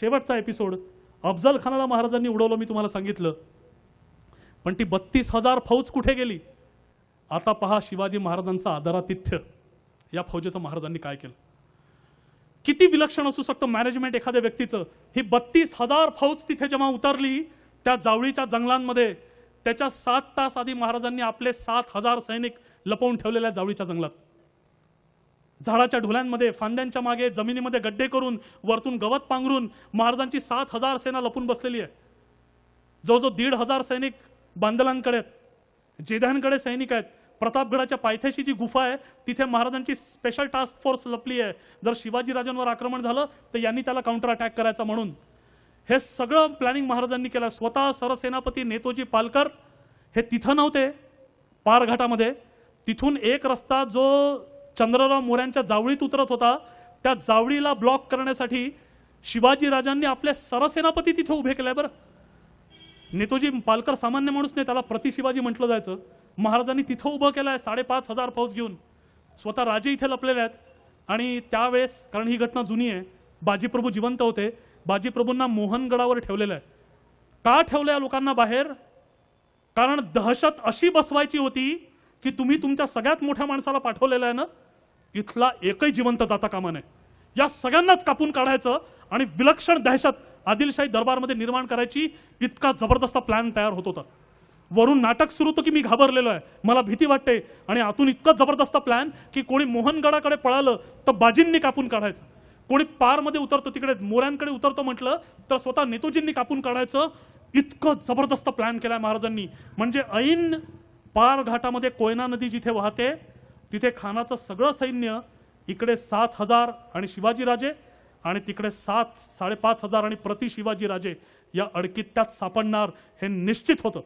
शेवटचा एपिसोड अफजल खानाला महाराजांनी उडवलं मी तुम्हाला सांगितलं. पण ती बत्तीस हजार फौज कुठे गेली? आता पहा शिवाजी महाराजांचं आदरातिथ्य. या फौजेचं महाराजांनी काय केलं? किती विलक्षण असू शकतं मॅनेजमेंट एखाद्या व्यक्तीचं? ही बत्तीस हजार फौज तिथे जेव्हा उतरली त्या जावळीच्या जंगलांमध्ये त्याच्या सात तास आधी महाराजांनी आपले सात हजार सैनिक लपवून ठेवलेल्या जावळीच्या जंगलात. झाडाच्या ढोल्यांमध्ये फांद्यांच्या मागे जमिनीमध्ये गड्डे करून वरतून गवत पांघरून महाराजांची सात हजार सेना लपून बसलेली आहे. जवळजवळ दीड हजार सैनिक बांदलांकडे आहेत. जेध्यांकडे सैनिक आहेत. प्रतापगडाच्या पायथ्याशी जी गुफा आहे तिथे महाराजांची स्पेशल टास्क फोर्स लपली आहे. जर शिवाजीराजांवर आक्रमण झालं तर यांनी त्याला काउंटर अटॅक करायचा म्हणून. हे सगळं प्लॅनिंग महाराजांनी केलं. स्वतः सरसेनापती नेतोजी पालकर हे तिथं नव्हते पारघाटामध्ये. तिथून एक रस्ता जो चंद्रराव मोऱ्यांच्या जावळीत उतरत होता. त्या जावळीला ब्लॉक करण्यासाठी शिवाजीराजांनी आपले सरसेनापती तिथे उभे केले बरं. नेतोजी पालकर सामान्य माणूस नाही त्याला प्रति शिवाजी म्हटलं जायचं. महाराजांनी तिथं उभं केलं आहे साडेपाच हजार फौज घेऊन. स्वतः राजे इथे लपलेले आहेत. आणि त्यावेळेस कारण ही घटना जुनी आहे बाजीप्रभू जिवंत होते. बाजीप्रभूंना मोहनगडावर ठेवलेलं आहे. का ठेवलं या लोकांना बाहेर? कारण दहशत अशी बसवायची होती की तुम्ही तुमच्या सगळ्यात मोठ्या माणसाला पाठवलेलं आहे ना? इथला एकही जिवंत जाता कामा नये या सगळ्यांनाच कापून काढायचं आणि विलक्षण दहशत आदिलशाही दरबारमध्ये निर्माण करायची इतका जबरदस्त प्लॅन तयार होत होता. वरून नाटक सुरू होतं की मी घाबरलेलो आहे. मला भीती वाटते आणि आतून इतकं जबरदस्त प्लॅन की कोणी मोहनगडाकडे पळालं तर बाजींनी कापून काढायचं. कोणी पारमध्ये उतरतो तिकडे मोऱ्यांकडे उतरतो म्हटलं तर स्वतः नेतोजींनी कापून काढायचं. इतकं जबरदस्त प्लॅन केलाय महाराजांनी. म्हणजे ऐन पार घाटामध्ये कोयना नदी जिथे वाहते तिथे खानाचं सगळं सैन्य इकडे सात हजार आणि शिवाजीराजे आणि तिकडे सात साडेपाच हजार आणि प्रति शिवाजीराजे या अडकित्यात सापडणार हे निश्चित होतं.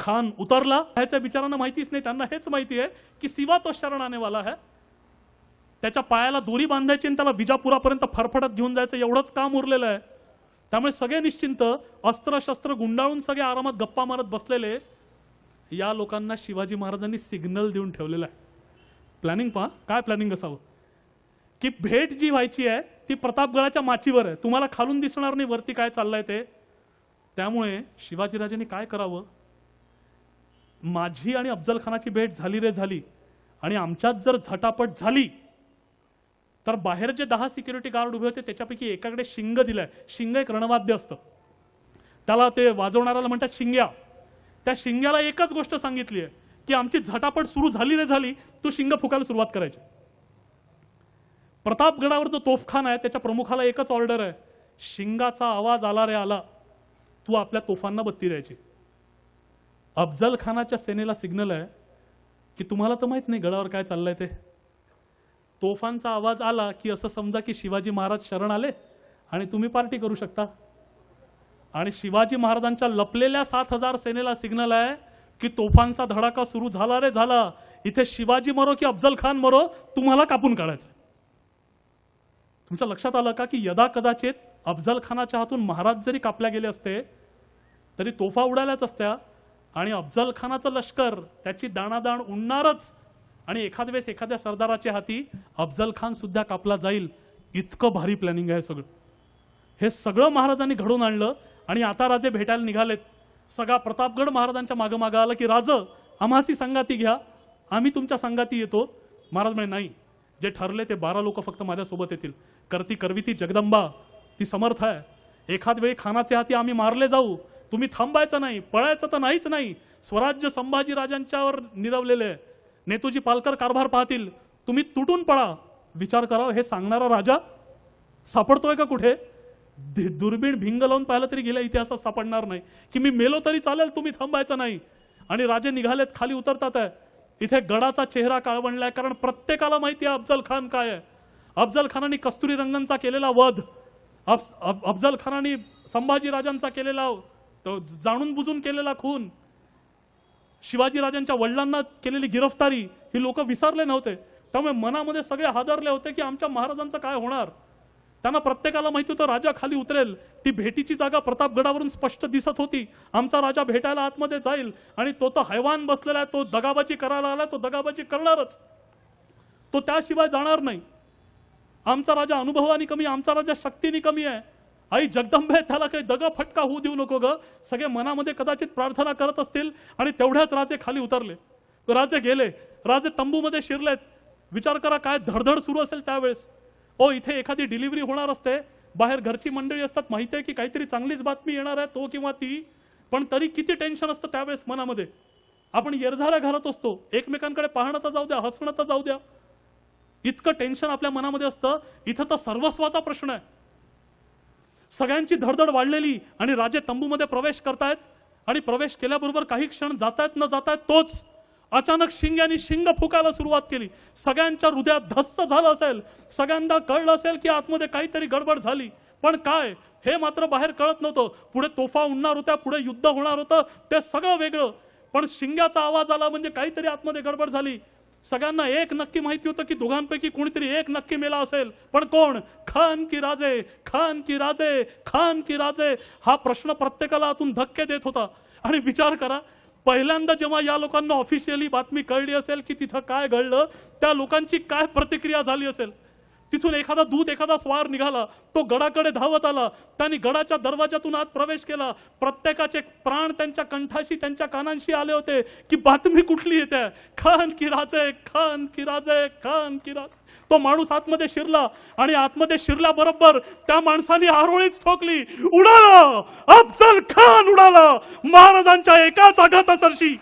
खान उतरला. ह्याच्या बिचारांना माहितीच नाही. त्यांना हेच माहिती आहे की शिवा तो शरण वाला है त्याच्या पायाला दोरी बांधायची आणि त्याला बिजापुरापर्यंत फरफटत घेऊन जायचं एवढंच काम उरलेलं आहे. त्यामुळे सगळे निश्चिंत अस्त्रशस्त्र गुंडाळून सगळे आरामात गप्पा मारत बसलेले. या लोकांना शिवाजी महाराजांनी सिग्नल देऊन ठेवलेलं आहे. प्लॅनिंग पहा काय प्लॅनिंग असावं? की भेट जी व्हायची आहे ती प्रतापगडाच्या माचीवर आहे. तुम्हाला खालून दिसणार नाही वरती काय चाललंय ते. त्यामुळे शिवाजीराजांनी काय करावं? माझी आणि अफजल खानाची भेट झाली रे झाली. आणि आमच्यात जर झटापट झाली तर बाहेर जे दहा सिक्युरिटी गार्ड उभे होते त्याच्यापैकी एकाकडे शिंग दिलंय. शिंग एक रणवाद्य असतं. त्याला ते वाजवणाऱ्याला म्हणतात शिंग्या. त्या शिंग्याला एकच गोष्ट सांगितली आहे. की आमची झटापट सुरू झाली नाही झाली तू शिंग फुकायला सुरुवात करायची. प्रतापगडावर जो तोफखाना आहे त्याच्या प्रमुखाला एकच ऑर्डर आहे. शिंगाचा आवाज आला रे आला. तू आपल्या तोफांना बत्ती द्यायची. अफजल खानाच्या सेनेला सिग्नल आहे की तुम्हाला तर माहीत नाही गडावर काय चाललंय ते. तोफांचा आवाज आला की असं समजा की शिवाजी महाराज शरण आले आणि तुम्ही पार्टी करू शकता. आणि शिवाजी महाराजांच्या लपलेल्या सात हजार सेनेला सिग्नल आहे की तोफांचा धडाका सुरू झाला रे झाला. इथे शिवाजी मरो की अफजल खान मरो तुम्हाला कापून काढायचं तुमच्या लक्षात आलं का की यदा कदाचित अफजल खानाच्या हातून महाराज जरी कापल्या गेले असते तरी तोफा उडाल्याच असत्या आणि अफजल खानाचं लष्कर त्याची दाणादाण उडणारच. आणि एखाद्या वेळेस एखाद्या सरदाराच्या हाती अफजल खान सुद्धा कापला जाईल. इतकं भारी प्लॅनिंग आहे सगळं. हे सगळं महाराजांनी घडून आणलं आणि आता राजे भेटायला निघालेत. सगळा प्रतापगड महाराजांच्या मागं मागं आला की राज आम्हासी संगाती घ्या. आम्ही तुमच्या संगाती येतो. महाराज म्हणे नाही. जे ठरले ते बारा लोक फक्त माझ्यासोबत येतील. करती करवी ती जगदंबा. ती समर्थ आहे. एखाद वेळी खानाचे हाती आम्ही मारले जाऊ. तुम्ही थांबायचं नाही. पळायचं तर नाहीच नाही. स्वराज्य संभाजी राजांच्यावर निरवलेले आहे. पालकर कारभार पाहतील. तुम्ही तुटून पळा. विचार करा हे सांगणारा राजा सापडतोय का कुठे? दुर्बीण भिंग लावून पाहिलं तरी गेल्या इतिहासात सापडणार नाही. की मी मेलो तरी चालेल तुम्ही थांबायचं नाही. आणि राजे निघालेत खाली उतरतात आहे. इथे गडाचा चेहरा काळवणलाय कारण प्रत्येकाला माहिती आहे अफजल खान काय आहे. अफजल खानाने कस्तुरी रंगनचा केलेला वध अफ- अफजल खानाने संभाजी राजांचा केलेला तो जाणून बुजून केलेला खून शिवाजी राजांच्या वडिलांना केलेली गिरफ्तारी ही लोक विसरले नव्हते. त्यामुळे मनामध्ये सगळे हादरले होते की आमच्या महाराजांचं काय होणार? त्यांना प्रत्येकाला माहिती होतं राजा खाली उतरेल. ती भेटीची जागा प्रतापगडावरून स्पष्ट दिसत होती. आमचा राजा भेटायला आतमध्ये जाईल आणि तो तर हैवान बसलेला आहे तो दगाबाजी करायला आला तो दगाबाजी करणारच. तो त्याशिवाय जाणार नाही. आमचा राजा अनुभवानी कमी आमचा राजा शक्तीने कमी आहे. आई जगदंबे त्याला काही दगा फटका होऊ देऊ नको ग. सगळे मनामध्ये कदाचित प्रार्थना करत असतील आणि तेवढ्याच राजे खाली उतरले. राजे गेले. राजे तंबूमध्ये शिरलेत. विचार करा काय धडधड सुरू असेल त्यावेळेस. ओ इथे एखादी डिलिव्हरी होणार असते. बाहेर घरची मंडळी असतात माहिती आहे की काहीतरी चांगलीच बातमी येणार आहे तो किंवा ती. पण तरी किती टेन्शन असतं त्यावेळेस मनामध्ये. आपण येरझाऱ्या घालत असतो. एकमेकांकडे पाहणं तर जाऊ द्या हसणं तर जाऊ द्या. इतकं टेन्शन आपल्या मनामध्ये असतं. इथं तर सर्वस्वाचा प्रश्न आहे. सगळ्यांची धडधड वाढलेली आणि राजे तंबूमध्ये प्रवेश करतायत आणि प्रवेश केल्याबरोबर काही क्षण जातायत न जातायत तोच. अचानक शिंग्यानी शिंग फुकायला सुरुवात केली. सगळ्यांच्या हृदयात धस्स झालं असेल. सगळ्यांना कळलं असेल की आतमध्ये काहीतरी गडबड झाली. पण काय? हे मात्र बाहेर कळत नव्हतं. पुढे तोफा उडणार होत्या पुढे युद्ध होणार होतं. ते सगळं वेगळं. पण शिंग्याचा आवाज आला म्हणजे काहीतरी आतमध्ये गडबड झाली. सगळ्यांना एक नक्की माहिती होतं की दोघांपैकी कोणीतरी एक नक्की मेला असेल. पण कोण? खान की राजे. खान की राजे. खान की राजे. हा प्रश्न प्रत्येकाला आतून धक्के देत होता. आणि विचार करा पहिल्यांदा जेव्हा या लोकांना ऑफिशियली बातमी कळली असेल की तिथं काय घडलं त्या लोकांची काय प्रतिक्रिया झाली असेल? तिथून एखादा दूत एखादा स्वार निघाला तो गडाकडे धावत आला. त्यांनी गडाच्या दरवाजातून आत प्रवेश केला. प्रत्येकाचे प्राण त्यांच्या कंठाशी त्यांच्या कानांशी आले होते की बातमी कुठली येते? खान की राजे खान की राजे खान की राजे. तो माणूस आतमध्ये शिरला आणि आतमध्ये शिरल्याबरोबर त्या माणसाने आरोळीच ठोकली. उडाला! अफजल खान उडाला! महाराजांच्या एकाच आघातासरशी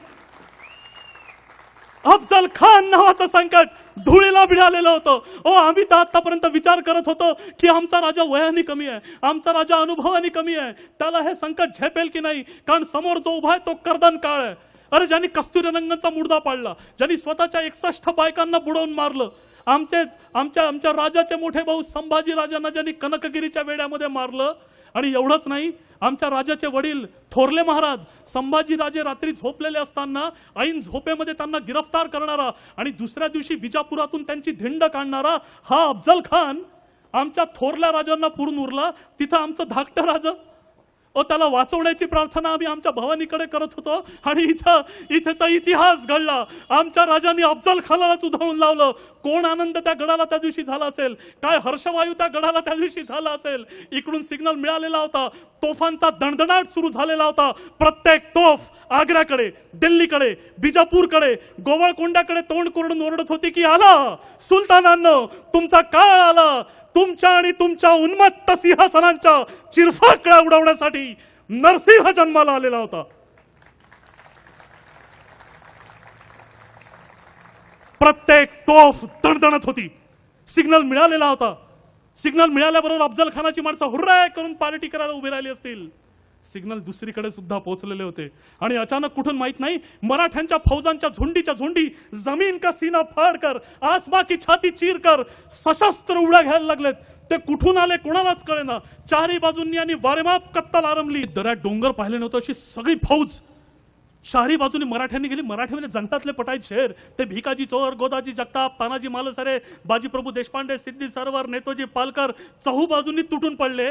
अफजल खान नावाचं संकट धुळीला भिडालेलं होतं. ओ आम्ही तर आतापर्यंत विचार करत होतो की आमचा राजा वयाने कमी आहे आमचा राजा अनुभवाने कमी आहे. त्याला हे संकट झेपेल की नाही? कारण समोर जो उभा आहे तो कर्दन काळ आहे. अरे ज्यांनी कस्तुरी रंगांचा मुडदा पाडला ज्यांनी स्वतःच्या एकसष्ट बायकांना बुडवून मारलं आमचे आमच्या आमच्या राजाचे मोठे भाऊ संभाजी राजांना ज्यांनी कनकगिरीच्या वेड्यामध्ये मारलं आणि एवढंच नाही आमच्या राजाचे वडील थोरले महाराज संभाजी राजे रात्री झोपलेले असताना ऐन झोपेमध्ये त्यांना गिरफ्तार करणारा आणि दुसऱ्या दिवशी विजापुरातून त्यांची धिंड काढणारा हा अफजल खान आमच्या थोरल्या राजांना पुरून उरला. तिथं आमचं धाकटं राजा ओ त्याला वाचवण्याची प्रार्थना आम्ही आमच्या भवानीकडे करत होतो. आणि इथं इथे तर इतिहास घडला. आमच्या राजांनी अफजल खानालाच उधळून लावलं. कोण आनंद त्या गडाला त्या दिवशी झाला असेल? काय हर्षवायू त्या गडाला त्या दिवशी झाला असेल? इकडून सिग्नल मिळालेला होता. तोफांचा दणदणाट सुरू झालेला होता. प्रत्येक तोफ आग्र्याकडे दिल्लीकडे बिजापूरकडे गोवळकोंड्याकडे तोंड करून ओरडत होती की आला सुलतानांनो तुमचा काळ आला. तुमच्या आणि तुमच्या उन्मत्त सिंहासनांच्या चिरफाकड्या उडवण्यासाठी नरसिंह जन्माला आलेला होता. प्रत्येक तोफ दणदणत होती. सिग्नल मिळालेला होता. सिग्नल मिळाल्याबरोबर अफजल खानाची माणसं हुर्राय करून पार्टी करायला उभी राहिली असतील. सिग्नल दुसरीकडे सुद्धा पोहोचलेले होते. आणि अचानक कुठून माहीत नाही मराठ्यांच्या फौजांच्या झुंडीच्या झुंडी जमीन का सीना फाड कर आसमा की छाती चीर कर सशस्त्र उड्या घ्यायला लागलेत. ते कुठून आले कोणालाच कळेना. चारही बाजूंनी आणि वारेमाप कत्तल आरंभली. दऱ्यात डोंगर पाहिले नव्हतं अशी सगळी फौज. शहरी बाजूने मराठ्यांनी गेली. मराठीमध्ये जंगलातले पटाईत शहर ते भिकाजी चोर गोदाजी जगताप तानाजी मालसरे बाजीप्रभू देशपांडे सिद्धी सरवर नेतोजी पालकर चहू बाजूंनी तुटून पडले.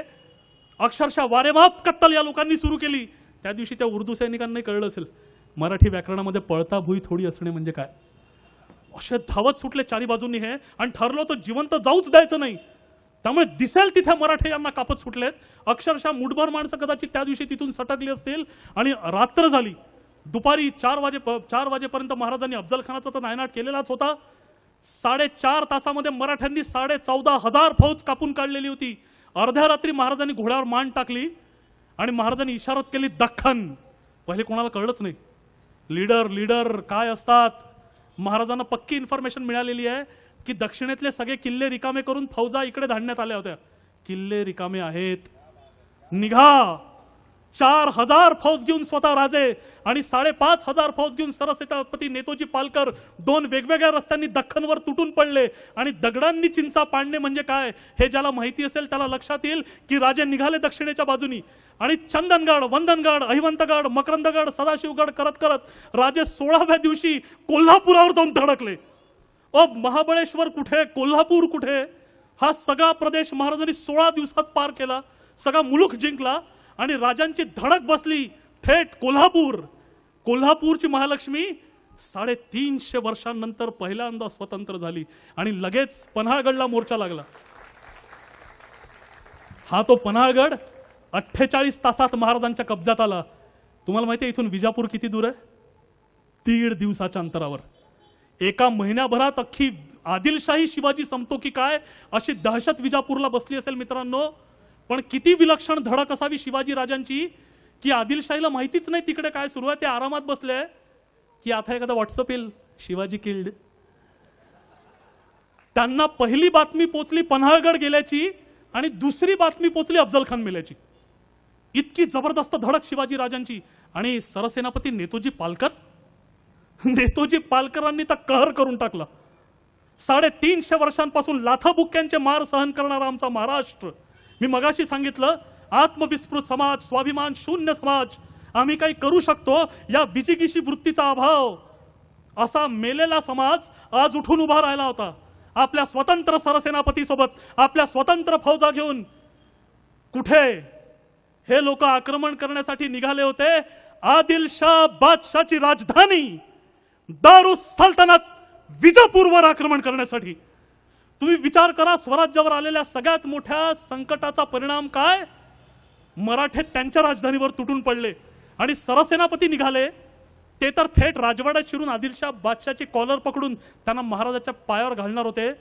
अक्षरशः वारेमाप कत्तल या लोकांनी सुरू केली. त्या दिवशी त्या उर्दू सैनिकांनाही कळलं असेल. मराठी व्याकरणामध्ये पळता भुई थोडी असणे म्हणजे काय? असे धावत सुटले चारी बाजूंनी हे आणि ठरलं तर जिवंत जाऊच द्यायचं नाही. त्यामुळे दिसेल तिथे मराठे यांना कापत सुटलेत. अक्षरशः मुठभर माणसं कदाचित त्या दिवशी तिथून सटकली असतील आणि रात्र झाली. दुपारी चार वाजे चार वाजेपर्यंत महाराजांनी अफजल खानाचा तर नायनाट केलेलाच होता. साडेचार तासामध्ये मराठ्यांनी साडे चौदा हजार फौज कापून काढलेली होती. अर्ध्या रात्री महाराजांनी घोड्यावर मान टाकली आणि महाराजांनी इशारत केली दख्खन. पहिले कोणाला कळलंच नाही. लीडर लीडर काय असतात? महाराजांना पक्की इन्फॉर्मेशन मिळालेली आहे की दक्षिणेतले सगळे किल्ले रिकामे करून फौजा इकडे धाडण्यात आल्या होत्या. किल्ले रिकामे आहेत. निघा! चार हजार फौज घेऊन स्वतः राजे आणि साडेपाच हजार फौज घेऊन सरसेनापती नेतोजी पालकर दोन वेगवेगळ्या रस्त्यांनी दख्खनवर तुटून पडले. आणि दगडांनी चिंचा पाडणे म्हणजे काय? हे ज्याला माहिती असेल त्याला लक्षात येईल की राजे निघाले दक्षिणेच्या बाजूनी. आणि चंदनगड वंदनगड अहिवंतगड मकरंदगड सदाशिवगड करत करत राजे सोळाव्या दिवशी कोल्हापुरावर जाऊन धडकले. अ महाबळेश्वर कुठे? कोल्हापूर कुठे? हा सगळा प्रदेश महाराजांनी सोळा दिवसात पार केला. सगळा मुलूक जिंकला. आणि राजांची धडक बसली. थेट कोल्हापूर. कोल्हापूरची महालक्ष्मी साडेतीनशे वर्षांनंतर पहिल्यांदा स्वतंत्र झाली आणि लगेच पन्हाळगडला मोर्चा लागला. हा तो पन्हाळगड अठ्ठेचाळीस तासात महाराजांच्या कब्जात आला. तुम्हाला माहिती आहे इथून विजापूर किती दूर आहे? दीड दिवसाच्या अंतरावर. एका महिन्याभरात अख्खी आदिलशाही शिवाजी संपतो की काय? अशी दहशत विजापूरला बसली असेल मित्रांनो पण किती विलक्षण धडक असावी शिवाजी राजांची की आदिलशाहीला माहितीच नाही तिकडे काय सुरू आहे ते आरामात बसले की आता एखादा व्हॉट्सअप येईल शिवाजी किल्ड. त्यांना पहिली बातमी पोचली पन्हाळगड गेल्याची आणि दुसरी बातमी पोचली अफजल खान मेल्याची. इतकी जबरदस्त धडक शिवाजी राजांची. आणि सरसेनापती नेतोजी पालकर? नेतोजी पालकरांनी तर कहर करून टाकला. साडेतीनशे वर्षांपासून लाथाबुक्क्यांचे मार सहन करणारा आमचा महाराष्ट्र मी मगाशी सांगितलं आत्मविस्मृत समाज स्वाभिमान शून्य समाज आम्ही काही करू शकतो या विजिगिशी वृत्तीचा अभाव. असा मेलेला समाज आज उठून उभा राहिला होता. आपल्या स्वतंत्र सरसेनापतीसोबत आपल्या स्वतंत्र फौजा घेऊन कुठे हे लोक आक्रमण करण्यासाठी निघाले होते? आदिलशाह बादशाची राजधानी दारुस सल्तनत विजापूरवर आक्रमण करण्यासाठी. तुम्ही विचार करा स्वराज्यावर आलेल्या सगळ्यात मोठ्या संकटाचा परिणाम काय? मराठे त्यांच्या राजधानीवर तुटून पडले आणि सरसेनापती निघाले. ते तर थेट राजवाड्यात शिरून आदिलशाह बादशाची कॉलर पकडून त्यांना महाराजाच्या पायावर घालणार होते.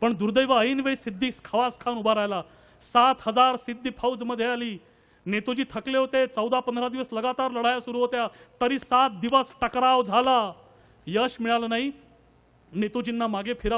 पण दुर्दैव ऐनवेळी सिद्धी खवास खान उभा राहिला. सात हजार सिद्धी फौजमध्ये आली. नेतोजी थकले होते. चौदा पंधरा दिवस लगातार लढाया सुरू होत्या. तरी सात दिवस टकराव झाला. यश मिळालं नाही. नेतोजींना मागे फिरा